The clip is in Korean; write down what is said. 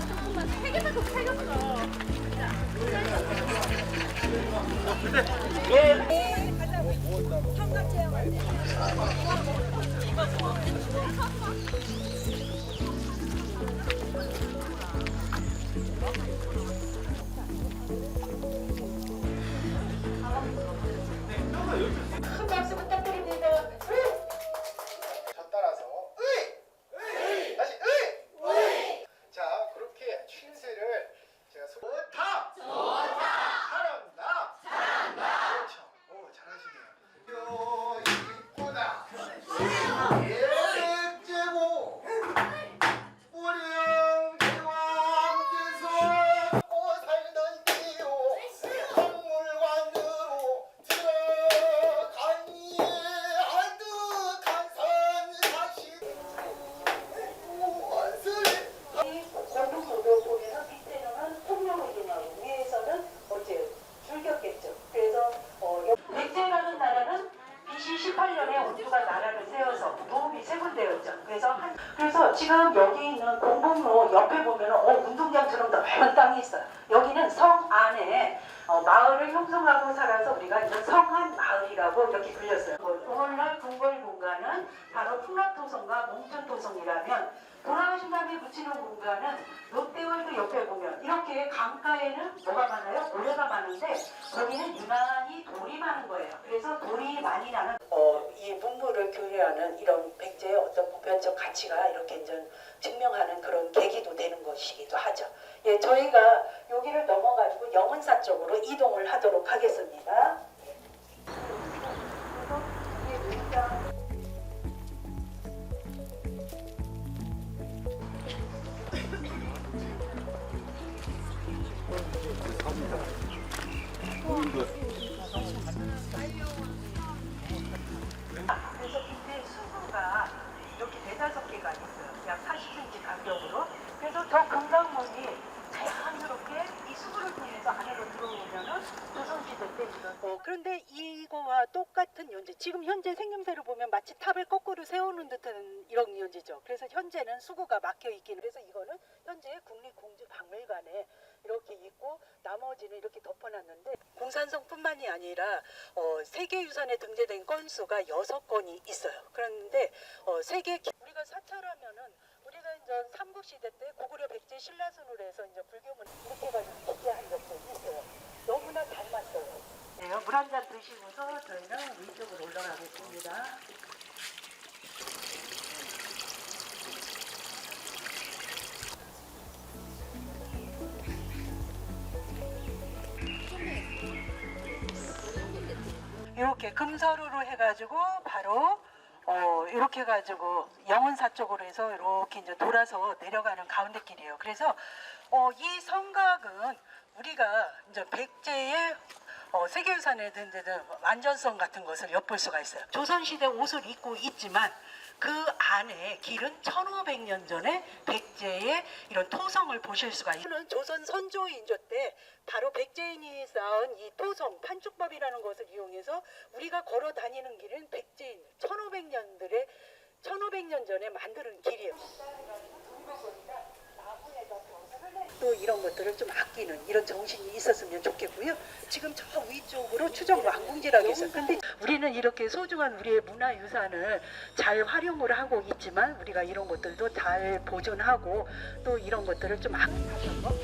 조금만 세 개밖에 팔렸어. 삼각체형 이거 백제라는 나라는 BC 18년에 원주가 나라를 세워서 도읍이 세 군데였죠. 그래서 한, 그래서 지금 여기 있는 공복로 옆에 보면 어 운동장처럼 넓은 땅이 있어요. 여기는 성 안에 어, 마을을 형성하고 살아서 우리가 이제 성한 마을이라고 이렇게 불렸어요. 오늘날 궁궐 공간은 바로 풍락토성과 몽천토성이라면 돌아가신 다음에 붙이는 공간은 롯데월드 옆에 보면 이렇게 강가에는 뭐가 많아요? 모래가 많은데 거기는 유난히 돌이 많은 거예요. 그래서 돌이 많이 나는 어, 이 문물을 교류하는 이런 백제의 어떤 보편적 가치가 이렇게 이제 증명하는 그런 계기도 되는 것이기도 하죠. 예, 저희가 여기를 넘어가지고 영은사 쪽으로 이동을 하도록 하겠습니다. 어, 그런데 이거와 똑같은 연재. 지금 현재 생김새를 보면 마치 탑을 거꾸로 세우는 듯한 이런 연재죠. 그래서 현재는 수구가 막혀 있긴. 그래서 이거는 현재 국립공주박물관에 이렇게 있고 나머지는 이렇게 덮어놨는데 공산성뿐만이 아니라 어, 세계유산에 등재된 건수가 여섯 건이 있어요. 그런데 어, 세계 기- 우리가 사찰하면은 우리가 이제 삼국 시대 때 고구려 백제 신라순으로 해서 이제 불교문 이렇게 해가지고 기재한 적도 있어요. 너무나 닮았어요. 네, 물한 잔 드시고서 저희는 위쪽으로 올라가겠습니다. 이렇게 금서루로 해가지고 바로 어 이렇게 해가지고 영원사 쪽으로 해서 이렇게 이제 돌아서 내려가는 가운데 길이에요. 그래서 어 이 성곽은 우리가 이제 백제의 어, 세계유산에 든 데는 완전성 같은 것을 엿볼 수가 있어요. 조선시대 옷을 입고 있지만 그 안에 길은 1500년 전에 백제의 이런 토성을 보실 수가 있어요. 조선 선조 인조 때 바로 백제인이 쌓은 이 토성 판축법이라는 것을 이용해서 우리가 걸어 다니는 길은 백제인 1500년들의 1500년 전에 만드는 길이에요. 또 이런 것들을 좀 아끼는 이런 정신이 있었으면 좋겠고요. 지금 저 위쪽으로 추정 왕궁지라고 있어요. 근데 우리는 이렇게 소중한 우리의 문화 유산을 잘 활용을 하고 있지만 우리가 이런 것들도 잘 보존하고 또 이런 것들을 좀 아끼는 거.